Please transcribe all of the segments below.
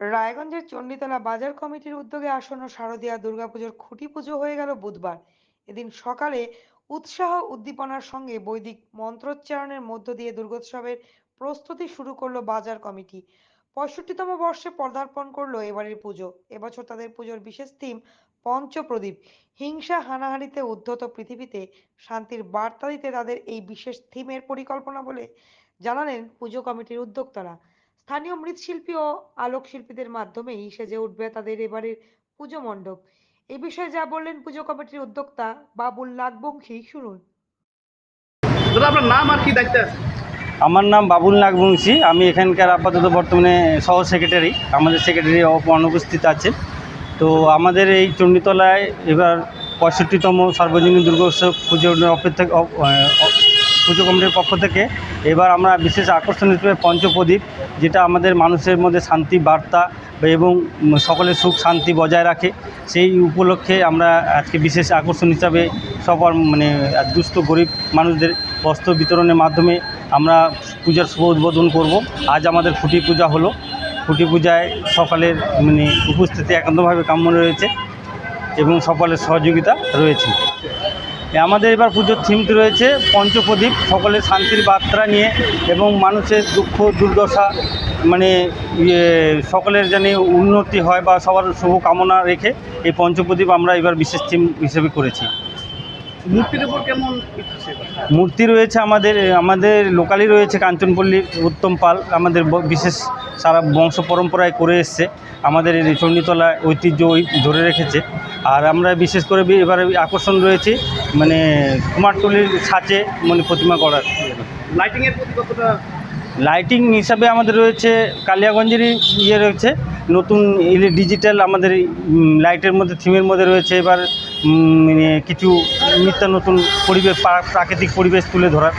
রায়গঞ্জের চণ্ডীতলা বাজার কমিটির উদ্যোগে আসন্ন শারদীয়া দুর্গাপুজোর খুঁটি পুজো হয়ে গেল বুধবার। এদিন সকালে উৎসাহ উদ্দীপনার সঙ্গে বৈদিক মন্ত্রোচ্চারণের মধ্য দিয়ে দুর্গোৎসবের প্রস্তুতি শুরু করল বাজার কমিটি। পঁয়ষট্টিতম বর্ষে পদার্পণ করল এবারের পুজো। এবছর তাদের পুজোর বিশেষ থিম পঞ্চপ্রদীপ। হিংসা হানাহানিতে উদ্ধত পৃথিবীতে শান্তির বার্তা দিতে তাদের এই বিশেষ থিমের পরিকল্পনা বলে জানালেন পুজো কমিটির উদ্যোক্তারা। স্থানীয় মৃৎশিল্পী ও আলোকশিল্পীদের মাধ্যমেই সেজে উঠবে তাদের এবারের পুজো মণ্ডপ। এ বিষয়ে যা বললেন পুজো কমিটির উদ্যোক্তা বাবুল নাগবংশী শুনুন। দাদা আপনার নাম আর কি দায়িত্বে আছে? আমার নাম বাবুল নাগবংশী। আমি এখানকার আপাতত বর্তমানে সহ সেক্রেটারি। আমাদের সেক্রেটারি অনুপস্থিত আছে তো আমাদের এই চণ্ডীতলায় এবার পঁয়ষট্টিতম সার্বজনীন দুর্গোৎসব পুজো অপেক্ষা পুজো কমিটির পক্ষ থেকে এবার আমরা বিশেষ আকর্ষণ হিসেবে পঞ্চপ্রদীপ, যেটা আমাদের মানুষের মধ্যে শান্তি, বার্তা এবং সকলের সুখ, শান্তি বজায় রাখে। সেই উপলক্ষে আমরা আজকে বিশেষ আকর্ষণ হিসাবে সকল মানে দুস্থ, গরিব মানুষদের বস্ত্র বিতরণের মাধ্যমে আমরা পূজার শুভ উদ্বোধন করব। আজ আমাদের খুঁটি পূজা হলো। খুঁটি পূজায় সকালের মানে উপস্থিতি একান্তভাবে কাম্য রয়েছে এবং সকলের সহযোগিতা রয়েছে। আমাদের এবার পুজোর থিমটি রয়েছে পঞ্চপ্রদীপ সকলের শান্তির বার্তা নিয়ে এবং মানুষের দুঃখ, দুর্দশা মানে ইয়ে সকলের যেন উন্নতি হয় বা সবার শুভ কামনা রেখে এই পঞ্চপ্রদীপ আমরা এবার বিশেষ থিম হিসেবে করেছি। মূর্তির উপর কেমন মূর্তি রয়েছে আমাদের আমাদের লোকালি রয়েছে কাঞ্চনপল্লীর উত্তম পাল আমাদের বিশেষ সারা বংশ পরম্পরায় করে এসছে। আমাদের এই চণ্ডীতলা ঐতিহ্য ওই ধরে রেখেছে। আর আমরা বিশেষ করে এবারে আকর্ষণ রয়েছে মানে কুমারটুলির ছাঁচে মানে প্রতিমা করার লাইটিং এর প্রতি কতটা? লাইটিং হিসাবে আমাদের রয়েছে কালিয়াগঞ্জেরই ইয়ে রয়েছে। নতুন ইলে ডিজিটাল আমাদের লাইটের মধ্যে থিমের মধ্যে রয়েছে। এবার মানে কিছু নিত্য নতুন পরিবেশ প্রাকৃতিক পরিবেশ তুলে ধরার।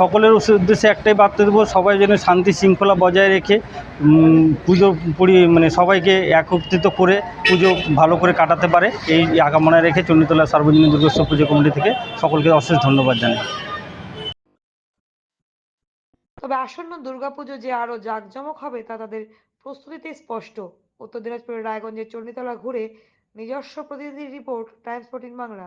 সকলের উদ্দেশ্যে একটাই বার্তা দেবো সবাই যেন শান্তি শৃঙ্খলা বজায় রেখে পুজো পরি মানে সবাইকে একত্রিত করে পুজো ভালো করে কাটাতে পারে। এই আগামনায় রেখে চণ্ডীতলা সার্বজনীন দুর্গোৎসব পুজো কমিটি থেকে সকলকে অশেষ ধন্যবাদ জানাই। তবে আসন্ন দুর্গাপুজো যে আরও জাঁকজমক হবে তা তাদের প্রস্তুতিতে স্পষ্ট। উত্তর দিনাজপুরের রায়গঞ্জের চণ্ডীতলা ঘুরে নিজস্ব প্রতিনিধি রিপোর্ট টাইমস ফোর্টিন বাংলা।